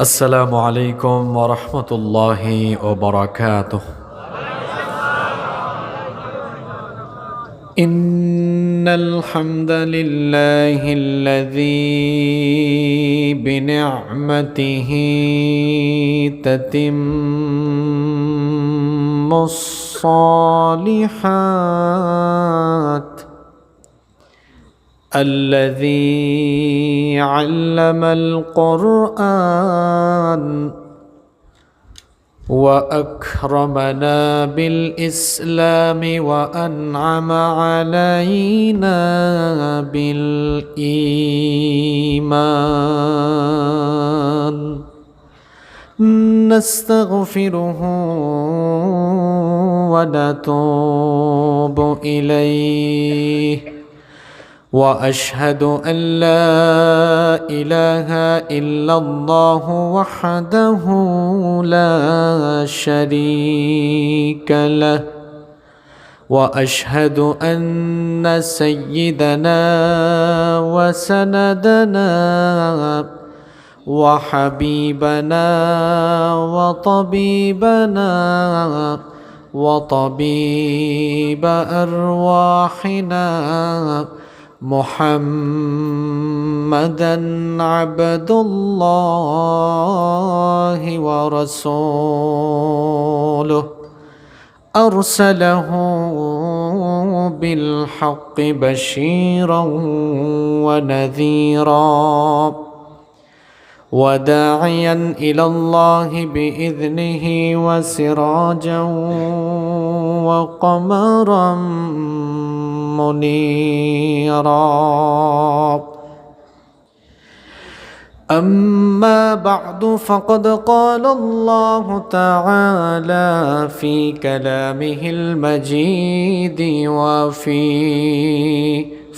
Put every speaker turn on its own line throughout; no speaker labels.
السلام عليكم ورحمة الله وبركاته. إن الحمد لله الذي بنعمته تتم الصالحات الذي علم القرآن وأكرمنا بالإسلام وأنعم علينا بالإيمان. نستغفره ونتوب إليه. وأشهد أن لا إله إلا الله وحده لا شريك له. وأشهد أن سيدنا وسندنا وحبيبنا وطبيبنا وطبيب أرواحنا محمدا عبد الله ورسوله. أرسله بالحق بشيرا ونذيرا. وداعيا إلى الله بإذنه وسراجا وقمرا منيرا. أما بعد فقد قال الله تعالى في كلامه المجيد وفي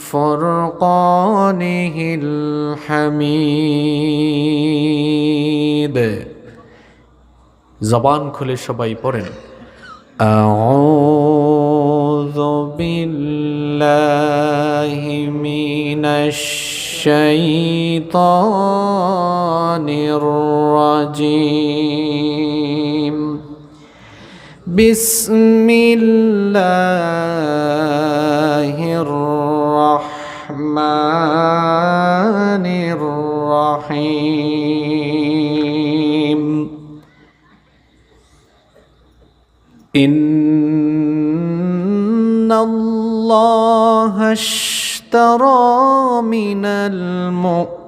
فرقانه الحميد জবান খুলে সবাই পড়েন أعوذ بالله من الشيطان الرجيم بسم الله الرحمن الرحيم. إن الله اشترى من المؤمنين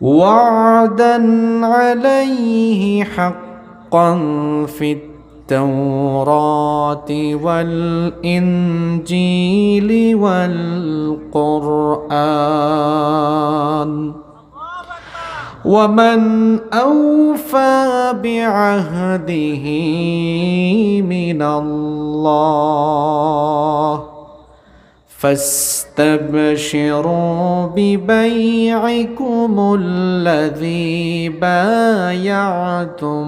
وعدا عليه حقا في التوراة والإنجيل والقرآن ومن أوفى بعهده من الله فاستبشروا ببيعكم الذي بايعتم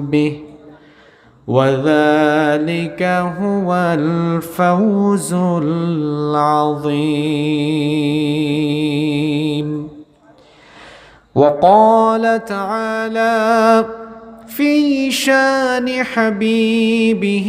به وذلك هو الفوز العظيم. وقال تعالى في شان حبيبه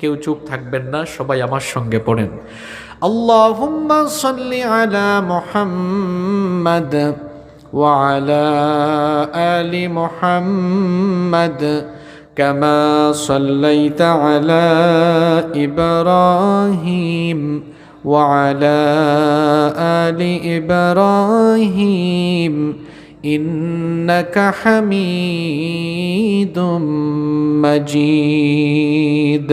কেউ চুপ থাকবেন না সবাই আমার সঙ্গে পড়েন اللهم صل على محمد وعلى آل محمد كما صليت على إبراهيم وعلى آل إبراهيم إنك حميد مجيد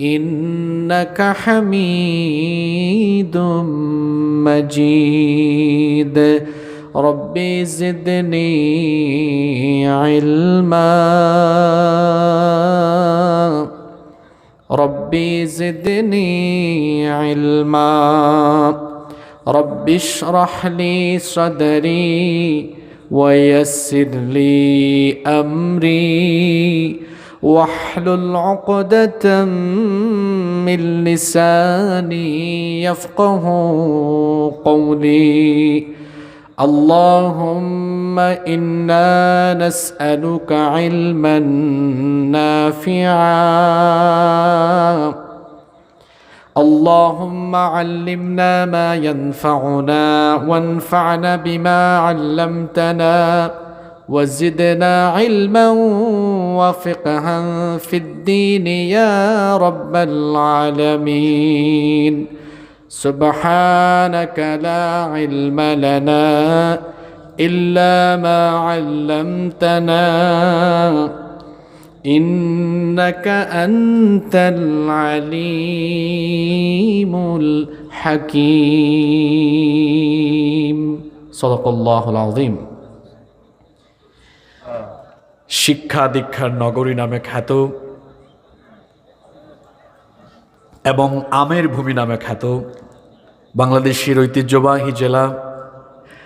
إنك حميد مجيد ربي زدني علما ربي زدني علما رب اشرح لي صدري ويسر لي امري واحلل عقدة من لساني يفقه قولي. اللهم إنا نسألك علما نافعا. اللهم علمنا ما ينفعنا وانفعنا بما علمتنا. وزدنا علما وفقها في الدين يا رب العالمين. سبحانك لا علم لنا إلا ما علمتنا. إنك أنت العليم الحكيم. صدق الله العظيم. শিক্ষা দীক্ষার নগরী নামে খ্যাত এবং আমের ভূমি নামে খ্যাত। বাংলাদেশের ঐতিহ্যবাহী জেলা।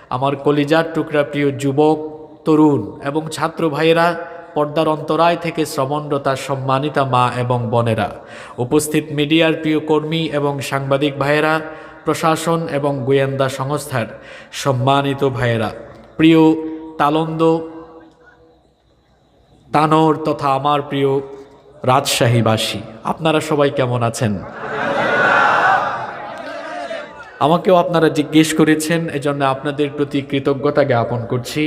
আমার কলিজার টুকরা প্রিয় যুবক, তরুণ এবং ছাত্র ভাইয়েরা, পর্দার অন্তরায় থেকে শ্রমণরতা সম্মানিতা মা এবং বোনেরা, উপস্থিত মিডিয়ার প্রিয় কর্মী এবং সাংবাদিক ভাইয়েরা, প্রশাসন এবং গোয়েন্দা সংস্থার সম্মানিত ভাইয়েরা, প্রিয় তালন্দ তানোর তথা আমার প্রিয় রাজশাহীবাসী, আপনারা সবাই কেমন আছেন? আমাকেও আপনারা জিজ্ঞেস করেছেন, এজন্য আপনাদের প্রতি কৃতজ্ঞতা জ্ঞাপন করছি।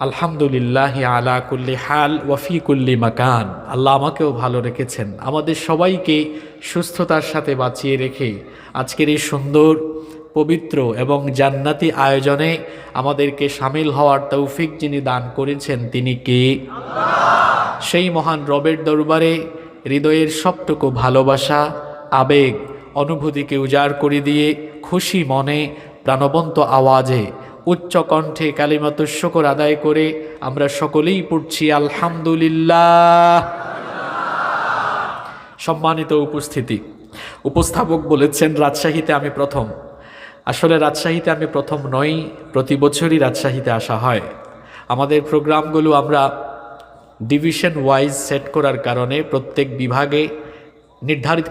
আলহামদুলিল্লাহ আলা কুল্লি হাল ওয়াফি কুল্লি মাকান। আল্লাহ আমাকেও ভালো রেখেছেন। আমাদের সবাইকে সুস্থতার সাথে বাঁচিয়ে রেখে আজকের এই সুন্দর, পবিত্র এবং জান্নাতি আয়োজনে আমাদেরকে সামিল হওয়ার তৌফিক যিনি দান করেছেন, তিনি কে? সেই মহান রবের দরবারে হৃদয়ের সবটুকু ভালোবাসা, আবেগ, অনুভূতিকে উজাড় করে দিয়ে খুশি মনে প্রাণবন্ত আওয়াজে উচ্চ কণ্ঠে কালিমাত শকর আদায় করে আমরা সকলেই পড়ছি আলহামদুলিল্লাহ। সম্মানিত উপস্থিতি। উপস্থাপক বলেছেন, রাজশাহীতে আমি প্রথম। আসলে রাজশাহীতে আমি প্রথম নই, প্রতি বছরই রাজশাহীতে আসা হয়। আমাদের প্রোগ্রামগুলো আমরা ডিভিশন ওয়াইজ সেট করার কারণে প্রত্যেক বিভাগে নির্ধারিত,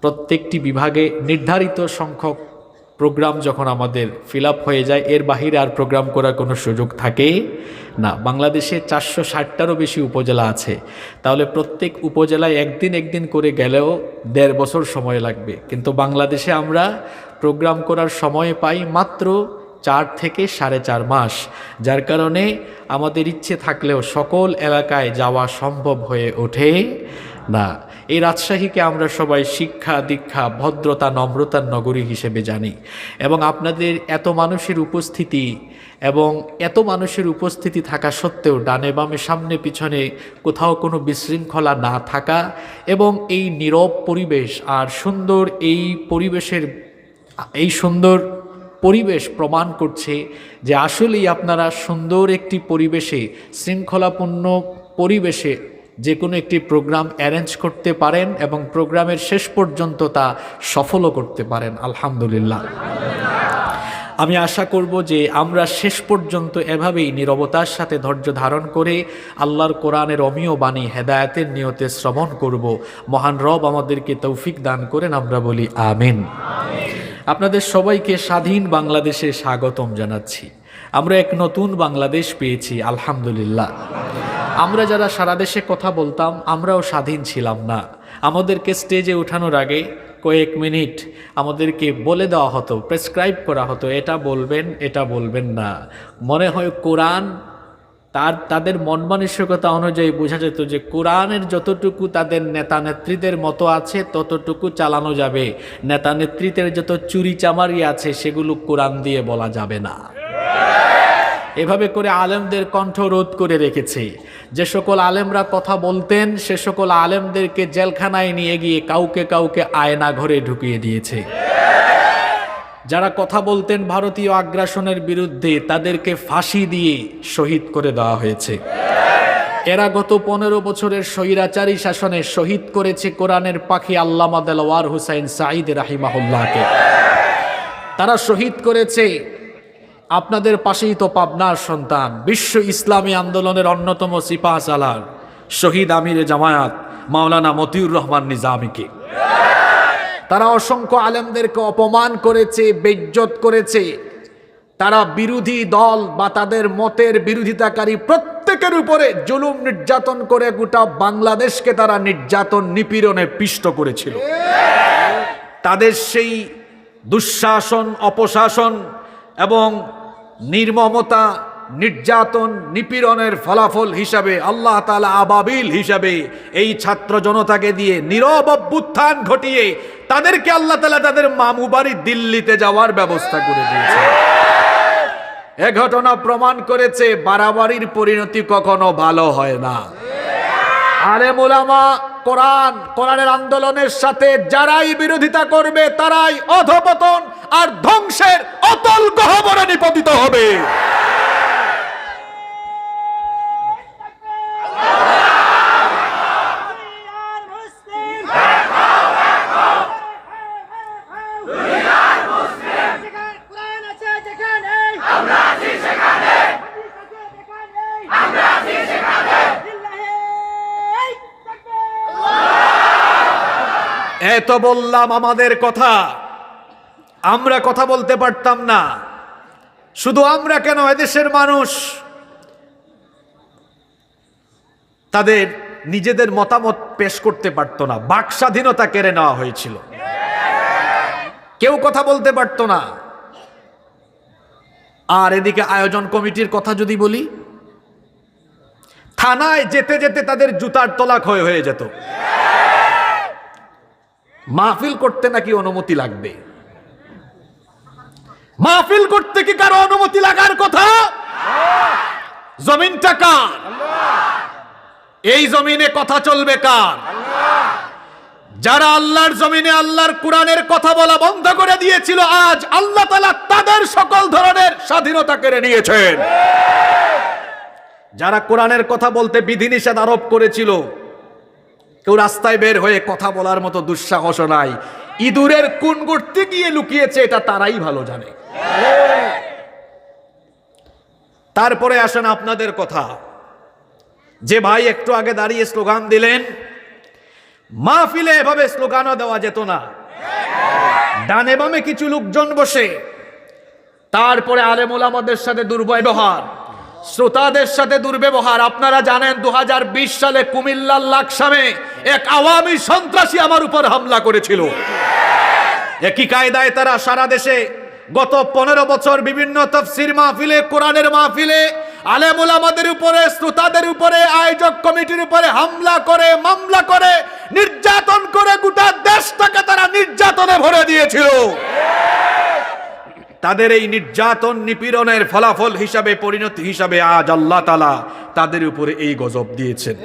প্রত্যেকটি বিভাগে নির্ধারিত সংখ্যক প্রোগ্রাম যখন আমাদের ফিল হয়ে যায়, এর বাহিরে আর প্রোগ্রাম করার কোনো সুযোগ থাকে না। বাংলাদেশে চারশো ষাটটারও বেশি উপজেলা আছে। তাহলে প্রত্যেক উপজেলায় একদিন একদিন করে গেলেও দেড় বছর সময় লাগবে। কিন্তু বাংলাদেশে আমরা প্রোগ্রাম করার সময় পাই মাত্র চার থেকে সাড়ে চার মাস, যার কারণে আমাদের ইচ্ছে থাকলেও সকল এলাকায় যাওয়া সম্ভব হয়ে ওঠে না। এই রাজশাহীকে আমরা সবাই শিক্ষা, দীক্ষা, ভদ্রতা, নম্রতার নগরী হিসেবে জানি এবং আপনাদের এত মানুষের উপস্থিতি এবং এত মানুষের উপস্থিতি থাকা সত্ত্বেও ডানে বামে, সামনে পিছনে কোথাও কোনো বিশৃঙ্খলা না থাকা এবং এই নীরব পরিবেশ আর সুন্দর এই পরিবেশের, এই সুন্দর পরিবেশ প্রমাণ করছে যে আসলেই আপনারা সুন্দর একটি পরিবেশে, শৃঙ্খলাপূর্ণ পরিবেশে যে কোনো একটি প্রোগ্রাম অ্যারেঞ্জ করতে পারেন এবং প্রোগ্রামের শেষ পর্যন্ত তা সফলও করতে পারেন, আলহামদুলিল্লাহ।
আমি আশা করব যে আমরা শেষ পর্যন্ত এভাবেই নীরবতার সাথে ধৈর্য ধারণ করে আল্লাহর কোরআনের অমীয় বাণী, হেদায়েতের নিয়তে শ্রবণ করব। মহান রব আমাদেরকে তৌফিক দান করেন, আমরা বলি আমিন। আপনাদের সবাইকে স্বাধীন বাংলাদেশে স্বাগতম জানাচ্ছি। আমরা এক নতুন বাংলাদেশ পেয়েছি, আলহামদুলিল্লাহ। আমরা যারা সারা দেশে কথা বলতাম, আমরাও স্বাধীন ছিলাম না। আমাদেরকে স্টেজে ওঠানোর আগে কয়েক মিনিট আমাদেরকে বলে দেওয়া হতো, প্রেসক্রাইব করা হতো, এটা বলবেন এটা বলবেন না। মনে হয় কোরআন তার, তাদের মন মানসিকতা অনুযায়ী বোঝা যেত যে কোরআনের যতটুকু তাদের নেতা নেত্রীদের মতো আছে, ততটুকু চালানো যাবে। নেতা নেতৃত্বের যত চুরি চামারি আছে, সেগুলো কোরআন দিয়ে বলা যাবে না। এভাবে করে আলেমদের কণ্ঠ রোধ করে রেখেছে। যে সকল আলেমরা কথা বলতেন, সে সকল আলেমদেরকে জেলখানায় নিয়ে গিয়ে কাউকে কাউকে আয়না ঘরে ঢুকিয়ে দিয়েছে। যারা কথা বলতেন ভারতীয় আগ্রাসনের বিরুদ্ধে, তাদেরকে ফাঁসি দিয়ে শহীদ করে দেওয়া হয়েছে। এরা গত পনেরো বছরের স্বৈরাচারী শাসনে শহীদ করেছে কোরআনের পাখি আল্লামা দেলওয়ার হুসাইন সাঈদ রাহিমাহুল্লাহকে। তারা শহীদ করেছে আপনাদের পাশেই তো পাবনার সন্তান, বিশ্ব ইসলামী আন্দোলনের অন্যতম সিপাহ সালার শহীদ আমিরে জামায়াত মাওলানা মতিউর রহমান নিজামীকে। তারা অসংখ্য আলেমদেরকে অপমান করেছে, বেজ্জত করেছে। তারা বিরোধী দল বা তাদের মতের বিরোধিতাকারী প্রত্যেকের উপরে জুলুম নির্যাতন করে গোটা বাংলাদেশকে তারা নির্যাতন নিপীড়নে পিষ্ট করেছিল। তাদের সেই দুঃশাসন, অপশাসন এবং নির্মমতা নির্যাতন নিপীড়নের ফলাফল হিসাবে আল্লাহ তালা আবাবিল হিসাবে এই ছাত্র জনতাকে দিয়ে নীরব অভ্যুত্থান ঘটিয়ে তাদেরকে আল্লাহ তালা তাদের মামু বাড়ি দিল্লিতে যাওয়ার ব্যবস্থা করে দিয়েছে। এ ঘটনা প্রমাণ করেছে বাড়াবাড়ির পরিণতি কখনো ভালো হয় না। আরে মোলামা কোরআন, কোরআনের আন্দোলনের সাথে যারাই বিরোধিতা করবে তারাই অধপতন আর ধ্বংসের অতল গহবরে নিপতিত হবে
আর মুসলিম যেখানে কোরআন আছে যেখানে আমরা আছি সেখানে আমরা আছি সেখানে
এত বললাম আমাদের কথা। আমরা কথা বলতে পারতাম না। শুধু আমরা কেন এদেশের মানুষ? তাদের নিজেদের মতামত পেশ করতে পারতো না। বাক স্বাধীনতা কেড়ে নেওয়া হয়েছিল। কেউ কথা বলতে পারতো না। আর এদিকে আয়োজন কমিটির কথা যদি বলি, থানায় যেতে যেতে তাদের জুতার তলা ক্ষয় হয়ে যেত। মাহফিল করতে নাকি অনুমতি লাগবে? মাহফিল করতে কি কারও অনুমতি লাগার কথা? জমিনটা কার? এই জমিনে কথা চলবে কার? যারা আল্লাহর জমিনে আল্লাহর কোরআনের কথা বলা বন্ধ করে দিয়েছিল, আজ আল্লাহ তালা তাদের সকল ধরনের স্বাধীনতা কেড়ে নিয়েছেন। যারা কোরআনের কথা বলতে বিধিনিষেধ আরোপ করেছিল কেউ রাস্তায় বের হয়ে কথা বলার মতো দুঃসাহস নাই। ইঁদুরের কোন গড়তে গিয়ে লুকিয়েছে, এটা তারাই ভালো জানে। তারপরে আসেন আপনাদের কথা। যে ভাই একটু আগে দাঁড়িয়ে স্লোগান দিলেন, মাহফিলে এভাবে স্লোগানও দেওয়া যেত না। ডানে বামে কিছু লোকজন বসে। তারপরে আলেমুল আমাদের সাথে দুর্ব্যবহার। শ্রোতাদের সাথে দুর্ব্যবহার। আপনারা জানেন দুহাজার বিশ সালে কুমিল্লার লাকসামে এক আওয়ামী সন্ত্রাসী আমার উপর হামলা করেছিল। একই কায়দায় তারা সারা দেশে গত পনেরো বছর বিভিন্ন তফসির মাহফিলে, কোরআনের মাহফিলে আলেমুল আমাদের উপরে, শ্রোতাদের উপরে, আয়োজক কমিটির উপরে হামলা করে, মামলা করে, নির্যাতন করে গোটা দেশটাকে তারা নির্যাতনে ভরে দিয়েছিল। তাদের এই নির্যাতন নিপীড়নের ফলাফল হিসাবে, পরিণতি হিসাবে আজ আল্লাহ তালা তাদের উপরে এই গজব দিয়েছেন।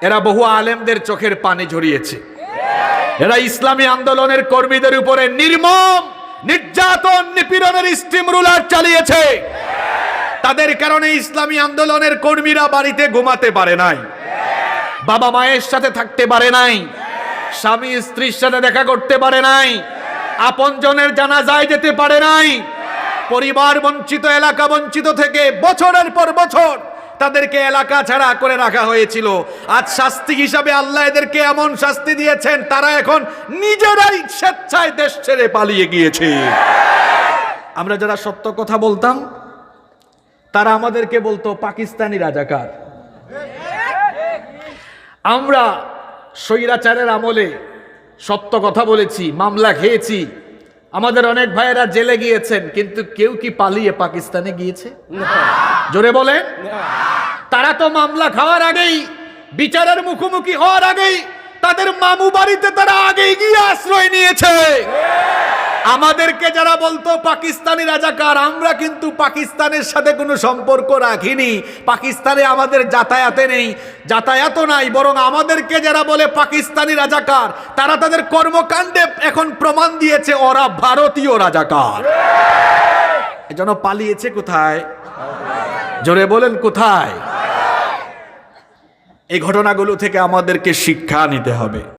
এরা বহু আলেমদের চোখের পানি ঝরিয়েছে। এরা ইসলামী আন্দোলনের কর্মীদের উপরে নির্মম, নির্যাতন, নিপীড়নের স্টিম রুলার চালিয়েছে। তাদের কারণে ইসলামী আন্দোলনের কর্মীরা বাড়িতে ঘুমাতে পারে নাই। বাবা মায়ের সাথে থাকতে পারে নাই। স্বামী, স্ত্রীর সাথে দেখা করতে পারে নাই। আপনজনের জানাজায় যেতে পারে নাই। পরিবার বঞ্চিত, এলাকা বঞ্চিত থেকে বছরের পর বছর তাদেরকে এলাকা ছাড়া করে রাখা হয়েছিল। আজ শাস্তি হিসাবে আল্লাহ এদেরকে এমন শাস্তি দিয়েছেন, তারা এখন নিজেরাই স্বেচ্ছায় দেশ ছেড়ে পালিয়ে গিয়েছে। আমরা যারা সত্য কথা বলতাম, তারা আমাদেরকে বলতো, পাকিস্তানি রাজাকার। আমরা স্বৈরাচারের আমলে সত্য কথা বলেছি মামলা খেয়েছি। আমাদের অনেক ভাইয়েরা জেলে গিয়েছেন কিন্তু কেউ কি পালিয়ে পাকিস্তানে গিয়েছে? জোরে বলেন। তারা তো মামলা খাওয়ার আগেই বিচারের মুখোমুখি হওয়ার আগেই তাদের মামু বাড়িতে তারা আগেই গিয়ে আশ্রয় নিয়েছে। আমাদেরকে যারা বলতো পাকিস্তানি রাজাকার, আমরা কিন্তু পাকিস্তানের সাথে কোনো সম্পর্ক রাখিনি। পাকিস্তানে আমাদের যাতায়াতে নেই যাতায়াত নাই, বরং আমাদেরকে যারা বলে পাকিস্তানি রাজাকার, তারা তাদের কর্মকাণ্ডে এখন প্রমাণ দিয়েছে ওরা ভারতীয় রাজাকার। এজন্য পালিয়েছে কোথায়? জোরে বলেন কোথায়? এই ঘটনাগুলো থেকে আমাদেরকে শিক্ষা নিতে হবে।